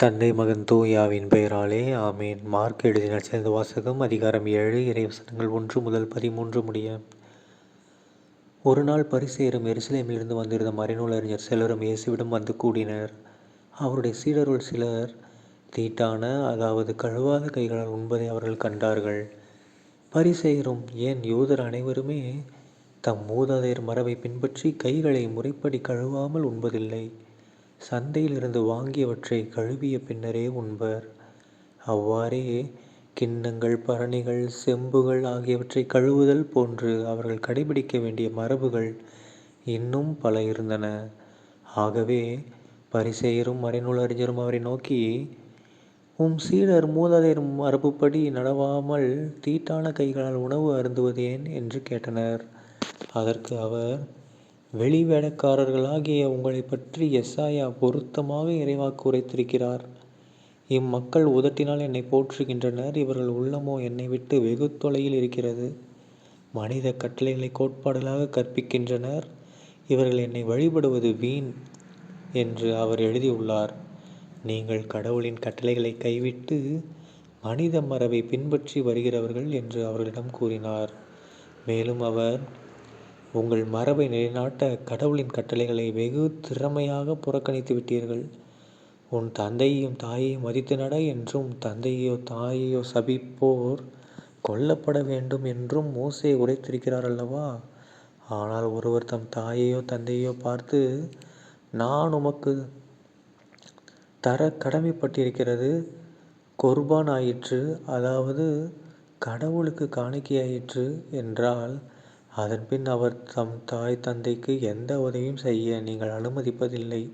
தந்தை மகன் தூயாவின் பெயராலே ஆமேன். மார்க் எழுதின சேர்ந்த வாசகம் அதிகாரம் ஏழு இறைவசனங்கள் ஒன்று முதல் பதிமூன்று முடிய. ஒரு நாள் பரிசேரும் எருசலேமிலிருந்து வந்திருந்த மறைநூல் அறிஞர் சிலரும் இயேசுவிடம் வந்து கூடினர். அவருடைய சீடருள் சிலர் தீட்டான அதாவது கழுவாத கைகளால் உண்பதை அவர்கள் கண்டார்கள். பரிசெயரும் ஏன் யூதர் அனைவருமே தம் மூதாதையர் மரபை பின்பற்றி கைகளை முறைப்படி கழுவாமல் உண்பதில்லை? சந்தையிலிருந்து வாங்கியவற்றை கழுவிய பின்னரே உண்பர். அவ்வாறே கிண்ணங்கள் பரணிகள் செம்புகள் ஆகியவற்றை கழுவுதல் போன்று அவர்கள் கடைபிடிக்க வேண்டிய மரபுகள் இன்னும் பல இருந்தன. ஆகவே பரிசெயரும் மறைநூலறிஞரும் அவரை நோக்கி உம் சீடர் மூதாதையர் மரபுப்படி நடவாமல் தீட்டான கைகளால் உணவு அருந்துவது ஏன் என்று கேட்டனர். அதற்கு அவர் வெளி வேடக்காரர்களாகிய உங்களை பற்றி எஸ்ஆயா பொருத்தமாக இறைவாக்கு உரைத்திருக்கிறார். இம்மக்கள் உதட்டினால் என்னை போற்றுகின்றனர் இவர்கள் உள்ளமோ என்னை விட்டு வெகு தொலையில் இருக்கிறது. மனித கட்டளைகளை கோட்பாடுகளாக கற்பிக்கின்றனர் இவர்கள் என்னை வழிபடுவது வீண் என்று அவர் எழுதியுள்ளார். நீங்கள் கடவுளின் கட்டளைகளை கைவிட்டு மனித மரபை பின்பற்றி வருகிறவர்கள் என்று அவர்களிடம் கூறினார். மேலும் அவர் உங்கள் மரபை நிலைநாட்ட கடவுளின் கட்டளைகளை வெகு திறமையாக புறக்கணித்து விட்டீர்கள். உன் தந்தையையும் தாயையும் மதித்து நட என்றும் தந்தையோ தாயையோ சபிப்போர் கொல்லப்பட வேண்டும் என்றும் மோசே உரைத்திருக்கிறார் அல்லவா? ஆனால் ஒருவர் தம் தாயையோ தந்தையோ பார்த்து நான் உமக்கு தர கடமைப்பட்டிருக்கிறது. கொர்பான் ஆயிற்று. அதாவது கடவுளுக்கு காணிக்கையாயிற்று என்றால் அதன்பின் அவர் தம் தாய் தந்தைக்கு எந்த உதவியும் செய்ய நீங்கள் அனுமதிப்பதில்லை.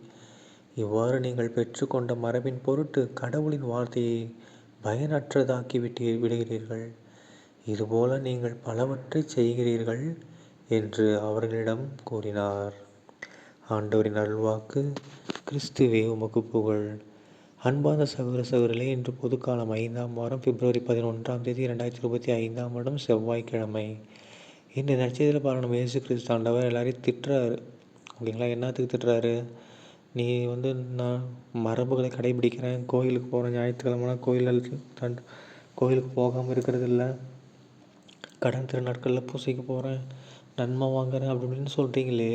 இவ்வாறு நீங்கள் பெற்றுக்கொண்ட மரபின் பொருட்டு கடவுளின் வார்த்தையை பயனற்றதாக்கி விட்டு விடுகிறீர்கள். இதுபோல நீங்கள் பலவற்றை செய்கிறீர்கள் என்று அவர்களிடம் கூறினார். ஆண்டவரின் அருள்வாக்கு கிறிஸ்துவே உமக்கு புகழ். அன்பாத சகோதர சகோதரிகளே இன்று பொதுக்காலம் ஐந்தாம் வாரம் பிப்ரவரி பதினொன்றாம் தேதி இரண்டாயிரத்தி இருபத்தி ஐந்தாம் வருடம் செவ்வாய்க்கிழமை. இந்த நட்சத்திர பாருங்கள் இயேசு கிறிஸ்து ஆண்டவர் எல்லாரையும் திட்டுறாரு. ஓகேங்களா? என்னத்துக்கு திட்டுறாரு? நீ வந்து நான் மரபுகளை கடைபிடிக்கிறேன். கோயிலுக்கு போகிறேன் ஞாயிற்றுக்கிழமைனா கோயிலில் தன் கோயிலுக்கு போகாமல் இருக்கிறது இல்லை கடன் திருநாட்களில் பூசைக்கு போகிறேன் நன்மை வாங்குறேன் அப்படி இப்படின்னு சொல்கிறீங்களே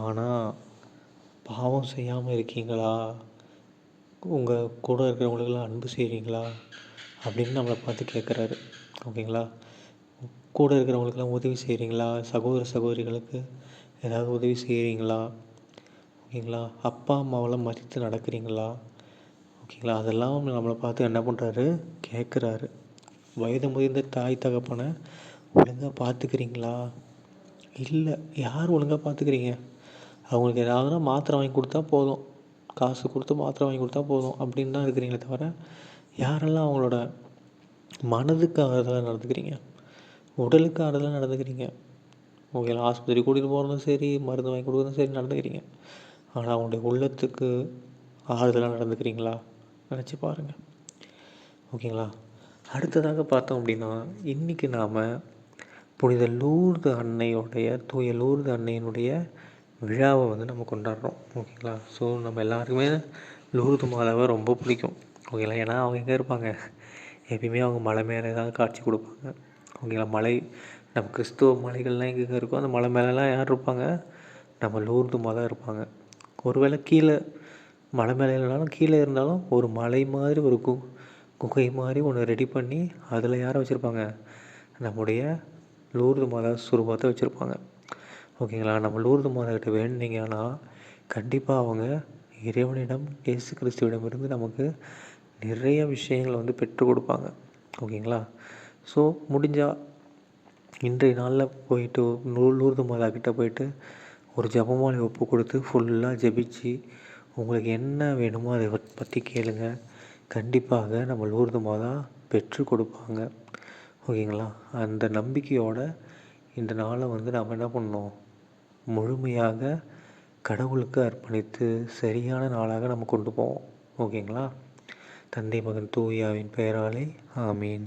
ஆனால் பாவம் செய்யாமல் இருக்கீங்களா? உங்கள் கூட இருக்கிறவங்களுக்கெல்லாம் அன்பு செய்கிறீங்களா அப்படின்னு நம்மளை பார்த்து கேட்குறாரு ஓகேங்களா? கூட இருக்கிறவங்களுக்கெல்லாம் உதவி செய்கிறீங்களா சகோதர சகோதரிகளுக்கு ஏதாவது உதவி செய்கிறீங்களா ஓகேங்களா? அப்பா அம்மாவெல்லாம் மதித்து நடக்கிறீங்களா? ஓகேங்களா? அதெல்லாம் நம்மளை பார்த்து என்ன பண்ணுறாரு கேட்குறாரு வயது முதிர்ந்த தாய் தகப்பனை ஒழுங்காக பார்த்துக்கிறீங்களா? இல்லை. யார் ஒழுங்காக பார்த்துக்கிறீங்க? அவங்களுக்கு ஏதாவதுனா மாத்திரை வாங்கி கொடுத்தா போதும். காசு கொடுத்து மாத்திரை வாங்கி கொடுத்தா போதும் அப்படின்னு தான் இருக்கிறீங்களே தவிர யாரெல்லாம் அவங்களோட மனதுக்காக ஆறுதலாக நடந்துக்கிறீங்க? உடலுக்கு ஆறுதலாக நடந்துக்கிறீங்க. ஓகேங்களா ஆஸ்பத்திரி கூட்டிகிட்டு போகிறதும் சரி மருந்து வாங்கி கொடுக்குறதும் சரி நடந்துக்கிறீங்க. ஆனால் அவங்களுடைய உள்ளத்துக்கு ஆறுதலாக நடந்துக்கிறீங்களா? நினச்சி பாருங்கள் ஓகேங்களா? அடுத்ததாக பார்த்தோம் அப்படின்னா இன்றைக்கி நாம் புனித லூர்து அன்னையுடைய தூய லூர்து அன்னையினுடைய விழாவை வந்து நம்ம கொண்டாடுறோம். ஓகேங்களா? ஸோ நம்ம எல்லாருக்குமே லூர்து மாதாவை ரொம்ப பிடிக்கும். ஓகேங்களா? ஏன்னா அவங்க எங்கே இருப்பாங்க? எப்பயுமே அவங்க மலை மேலே ஏதாவது காட்சி கொடுப்பாங்க. ஓகேங்களா மலை நம்ம கிறிஸ்துவ மலைகள்லாம் எங்கெங்கே இருக்கோ அந்த மலை மேலெலாம் யார் இருப்பாங்க? நம்ம லூர்து மலை இருப்பாங்க. ஒருவேளை கீழே மலை மேலே இல்லைனாலும் கீழே இருந்தாலும் ஒரு மலை மாதிரி ஒரு கு குகை மாதிரி ஒன்று ரெடி பண்ணி அதில் யாரை வச்சுருப்பாங்க? நம்முடைய லூர்து மாதா சுரூபத்தை வச்சுருப்பாங்க. ஓகேங்களா? நம்ம லூர்து மாதாக்கிட்ட வேணுனீங்கன்னா கண்டிப்பாக அவங்க இறைவனிடம் இயேசு கிறிஸ்துவிடமிருந்து நமக்கு நிறைய விஷயங்களை வந்து பெற்றுக் கொடுப்பாங்க. ஓகேங்களா? ஸோ முடிஞ்சால் இன்றைய நாளில் போயிட்டு நூல் நூறு மாதா கிட்டே போயிட்டு ஒரு ஜபமாலை ஒப்பு கொடுத்து ஃபுல்லாக ஜெபிச்சு உங்களுக்கு என்ன வேணுமோ அதை பற்றி கேளுங்க. கண்டிப்பாக நம்ம லூர்து மாதா பெற்று கொடுப்பாங்க. ஓகேங்களா? அந்த நம்பிக்கையோடு இந்த நாளை வந்து நாம் என்ன பண்ணோம் முழுமையாக கடவுளுக்கு அர்ப்பணித்து சரியான நாளாக நம்ம கொண்டு போவோம். ஓகேங்களா? தந்தை மகன் தூயாவின் பெயராலே ஆமீன்.